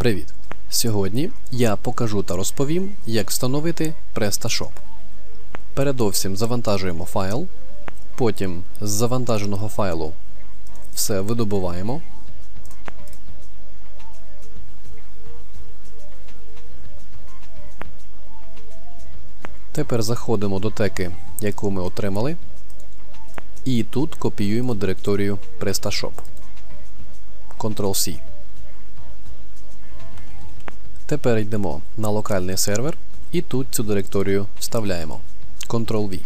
Привіт! Сьогодні я покажу та розповім, як встановити PrestaShop. Передовсім завантажуємо файл, потім з завантаженого файлу все видобуваємо. Тепер заходимо до теки, яку ми отримали, і тут копіюємо директорію PrestaShop. Ctrl-C. Тепер йдемо на локальний сервер і тут цю директорію вставляємо. Ctrl-V.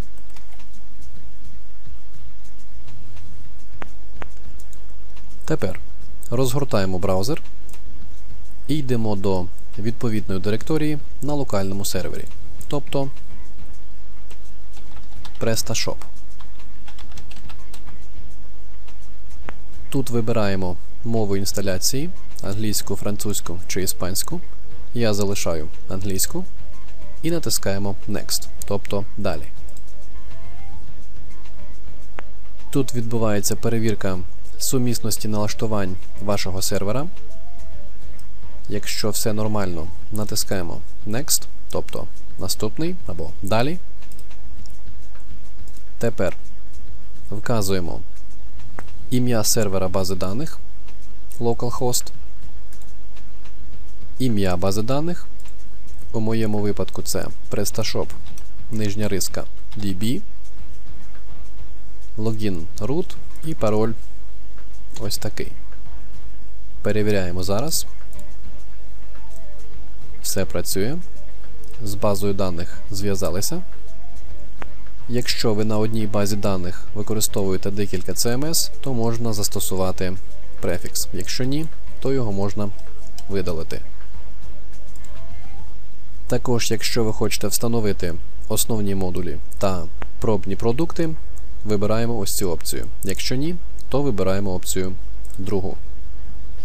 Тепер розгортаємо браузер і йдемо до відповідної директорії на локальному сервері. Тобто PrestaShop. Тут вибираємо мову інсталяції англійську, французьку чи іспанську. Я залишаю англійську і натискаємо Next, тобто далі. Тут відбувається перевірка сумісності налаштувань вашого сервера. Якщо все нормально, натискаємо Next, тобто наступний або далі. Тепер вказуємо ім'я сервера бази даних localhost, ім'я бази даних. У моєму випадку це PrestaShop, нижня риска DB, логін root і пароль ось такий. Перевіряємо зараз. Все працює. З базою даних зв'язалися. Якщо ви на одній базі даних використовуєте декілька CMS, то можна застосувати префікс. Якщо ні, то його можна видалити. Також, якщо ви хочете встановити основні модулі та пробні продукти, вибираємо ось цю опцію. Якщо ні, то вибираємо опцію другу.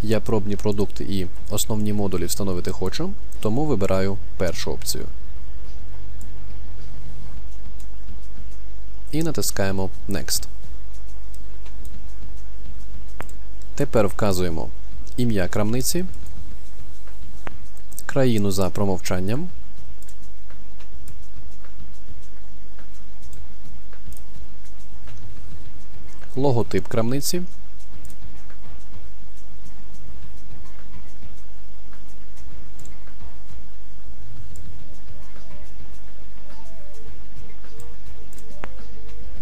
Я пробні продукти і основні модулі встановити хочу, тому вибираю першу опцію. І натискаємо Next. Тепер вказуємо ім'я крамниці, країну за промовчанням, логотип крамниці.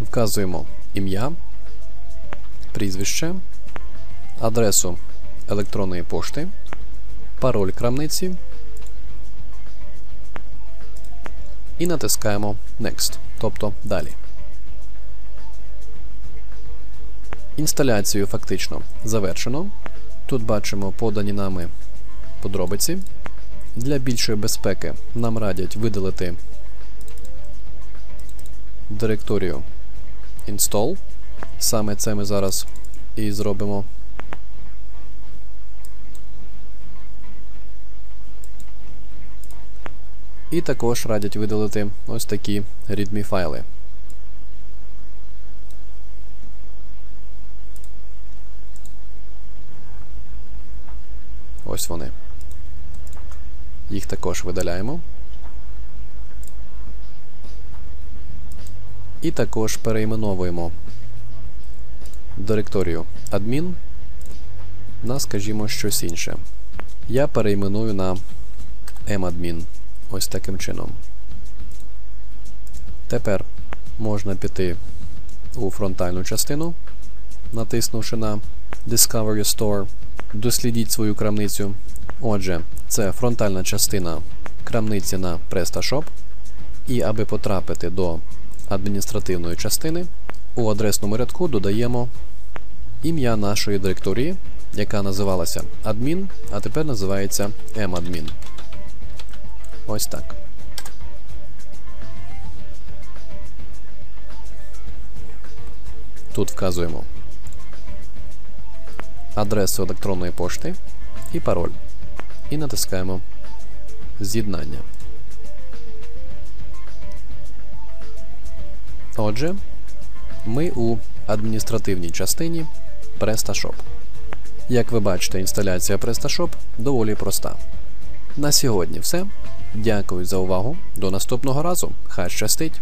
Вказуємо ім'я, прізвище, адресу електронної пошти, пароль крамниці і натискаємо Next, тобто далі. Інсталяцію фактично завершено. Тут бачимо подані нами подробиці. Для більшої безпеки нам радять видалити директорію Install. Саме це ми зараз і зробимо. І також радять видалити ось такі readme файли. Ось вони. Їх також видаляємо. І також перейменовуємо директорію admin на, скажімо, щось інше. Я перейменую на madmin. Ось таким чином. Тепер можна піти у фронтальну частину, натиснувши на Discover Your Store. Дослідіть свою крамницю. Отже, це фронтальна частина крамниці на PrestaShop. І аби потрапити до адміністративної частини, у адресному рядку додаємо ім'я нашої директорії, яка називалася admin, а тепер називається madmin. Ось так. Тут вказуємо адресу електронної пошти і пароль. І натискаємо З'єднання. Отже, ми у адміністративній частині PrestaShop. Як ви бачите, інсталяція PrestaShop доволі проста. На сьогодні все. Дякую за увагу. До наступного разу. Хай щастить!